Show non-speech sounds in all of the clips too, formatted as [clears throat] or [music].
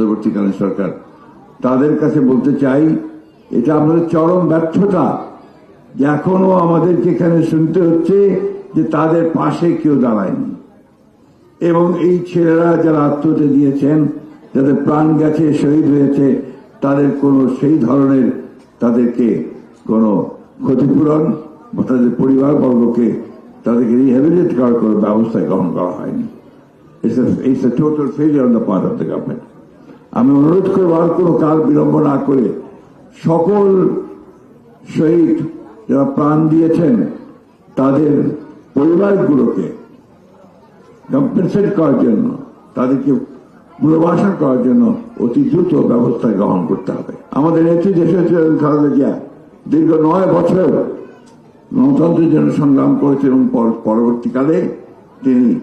অন্তর্বর্তীকালীন সরকার। তাদের কাছে বলতে চাই, এটা আমাদের চরম ব্যর্থতা যে এখনও আমাদেরকে এখানে শুনতে হচ্ছে যে তাদের পাশে কেউ দাঁড়ায়নি। এবং এই ছেলেরা যারা আত্মহত্যা দিয়েছেন, যাদের প্রাণ গেছে, শহীদ হয়েছে, তাদের কোনো সেই ধরনের তাদেরকে কোনো ক্ষতিপূরণ বা তাদের পরিবারবর্গকে তাদেরকে রিহ্যাবিলিট করার কোনো ব্যবস্থা গ্রহণ করা হয়নি। It's a total failure on the part of the government আমি অনুরোধ করব আর কোনো কাল বিলম্ব না করে সকল শহীদ যারা প্রাণ দিয়েছেন তাদের পরিবারগুলোকে কম্পেনসেট করার জন্য, তাদেরকে পুনর্বাসন করার জন্য অতি দ্রুত ব্যবস্থা গ্রহণ করতে হবে। আমাদের নেত্রী দেশের খালেদা জিয়া। দীর্ঘ নয় বছর গণতন্ত্রের জন্য সংগ্রাম করেছেন এবং পর- পরবর্তীকালে তিনি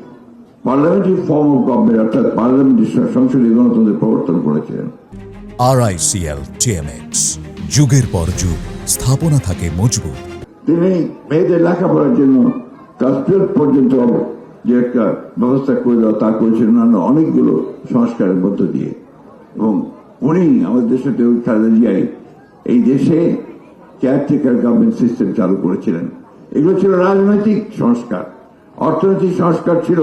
পার্লামেন্টারি ফর্ম অফ গভর্নমেন্ট অর্থাৎ পার্লামেন্টারি সংসদীয় গণতন্ত্রের প্রবর্তন করেছিলেন আরআইসিএল টিএমএক্স যুগের পর যুগ স্থাপনা থাকে মজবুত। তিনি মেয়েদের লেখাপড়ার জন্য ক্লাস টুয়েলভ পর্যন্ত যে একটা ব্যবস্থা করে দেওয়া তা অন্যান্য অনেকগুলো সংস্কারের মধ্য দিয়ে। এবং উনি আমাদের দেশে খালেদা জিয়াই এই দেশে কেয়ারটেকার গভর্নমেন্ট সিস্টেম চালু করেছিলেন। এগুলো ছিল রাজনৈতিক সংস্কার। অর্থনৈতিক সংস্কার ছিল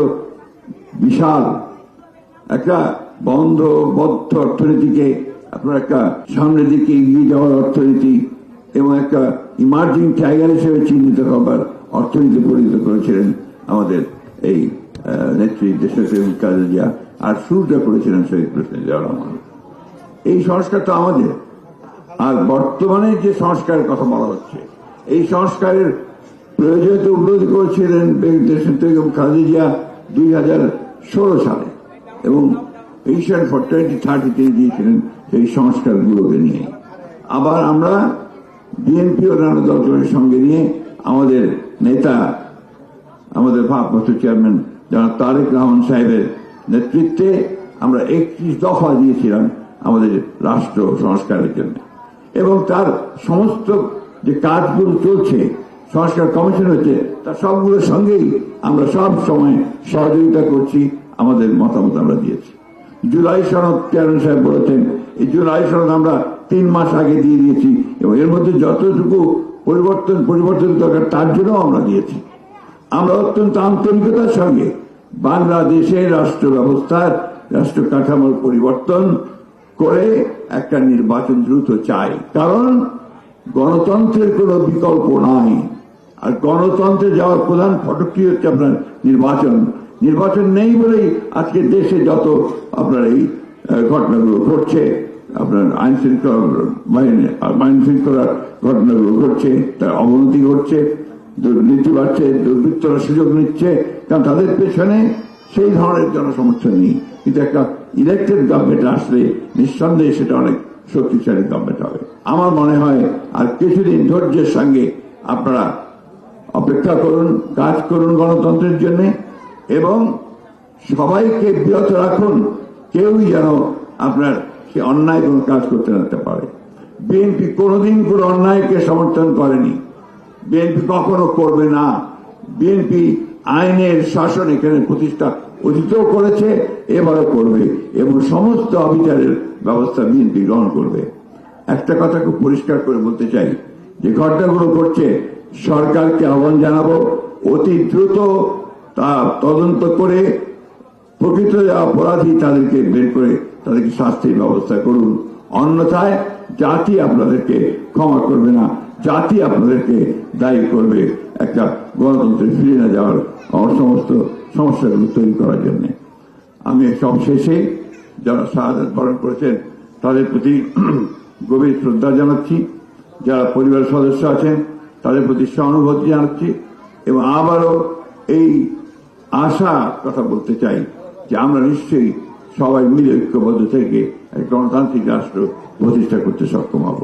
বিশাল একটা বন্ধ বদ্ধ অর্থনীতিকে, আপনার একটা সামনের দিকে এগিয়ে যাওয়ার অর্থনীতি এবং একটা ইমার্জিং টাইগার হিসেবে চিহ্নিত হবার অর্থনীতি পরিণত করেছিলেন আমাদের এই নেত্রী দেশের কাজে জিয়া আর শুরুটা করেছিলেন শহীদ প্রেসিডেন্ট জিয়া রহমান। এই সংস্কার তো আমাদের। আর বর্তমানে যে সংস্কারের কথা বলা হচ্ছে, এই সংস্কারের প্রয়োজনীয়তা উপলব্ধি করেছিলেন দেশের বেগম খালেদা জিয়া দুই হাজার ষোলো সালে। এবং ভিশন ফর টোয়েন্টি থার্টি তিনি দিয়েছিলেন সেই সংস্কারগুলোকে নিয়ে। আবার আমরা বিএনপি অন্যান্য দলগুলোর সঙ্গে নিয়ে আমাদের নেতা, আমাদের ভারপ্রাপ্ত চেয়ারম্যান যারা তারেক রহমান সাহেবের নেতৃত্বে আমরা একত্রিশ দফা দিয়েছিলাম আমাদের রাষ্ট্র সংস্কারের জন্য। এবং তার সমস্ত যে কাজগুলো চলছে সংস্কার কমিশন হচ্ছে তার সবগুলোর সঙ্গেই আমরা সব সময় সহযোগিতা করছি, আমাদের মতামত আমরা দিয়েছি। জুলাই সনদ চেয়ারম্যান সাহেব বলেছেন, এই জুলাই সনদ আমরা তিন মাস আগে দিয়ে দিয়েছি, এবং এর মধ্যে যতটুকু পরিবর্তন পরিবর্তন দরকার, তার জন্য আমরা দিয়েছি। আমরা অত্যন্ত আন্তরিকতার সঙ্গে বাংলাদেশের রাষ্ট্র ব্যবস্থার, রাষ্ট্র কাঠামোর পরিবর্তন করে একটা নির্বাচন দ্রুত চাই। কারণ গণতন্ত্রের কোনো বিকল্প নাই। আর গণতন্ত্রে যাওয়ার প্রধান ফটকটি হচ্ছে আপনার নির্বাচন। নির্বাচন নেই বলেই আজকে দেশে যত আপনার এই ঘটনাগুলো ঘটছে, আপনার আইন শৃঙ্খলা আইন শৃঙ্খলার ঘটনাগুলো ঘটছে, তার অবনতি ঘটছে, দুর্নীতি বাড়ছে, দুর্বৃত্তরা সুযোগ নিচ্ছে, কারণ তাদের পেছনে সেই ধরনের জনসমর্থন নেই। কিন্তু একটা ইলেকটেড গভর্নমেন্ট আসলে নিঃসন্দেহে সেটা অনেক শক্তিশালী গভর্নমেন্ট হবে। আমার মনে হয় আর কিছুদিন ধৈর্যের সঙ্গে আপনারা অপেক্ষা করুন, কাজ করুন গণতন্ত্রের জন্য এবং সবাইকে বিরত রাখুন। কেউই যেন আপনার সে অন্যায় কোনো কাজ করতে না পারে। বিএনপি কোনোদিন কোনো অন্যায়কে সমর্থন করেনি। বিএনপি কখনো করবে না। বিএনপি আইনের শাসন এখানে প্রতিষ্ঠা অতীতও করেছে, এবারও করবে এবং সমস্ত অবিচারের ব্যবস্থা বিএনপি গ্রহণ করবে। একটা কথা খুব পরিষ্কার করে বলতে চাই, যে ঘটনাগুলো ঘটছে সরকারকে আহ্বান জানাব। অতি দ্রুত তা তদন্ত করে প্রকৃত অপরাধী তাদেরকে বের করে তাদেরকে শাস্তির ব্যবস্থা করুন। অন্যথায় জাতি আপনাদেরকে ক্ষমা করবে না। জাতি আপনাদেরকে দায়ী করবে একটা গণতন্ত্রে ফিরে না যাওয়ার সমস্ত সমস্যাগুলো তৈরি করার জন্য। আমি সব শেষে যারা শাহাদ বরণ করেছেন, তাদের প্রতি [clears throat] গভীর শ্রদ্ধা জানাচ্ছি। যারা পরিবারের সদস্য আছেন তাদের প্রতি সহানুভূতি জানাচ্ছি এবং আবারও এই আশা কথা বলতে চাই যে আমরা নিশ্চয়ই সবাই মিলে ঐক্যবদ্ধ থেকে এক গণতান্ত্রিক রাষ্ট্র প্রতিষ্ঠা করতে সক্ষম হব।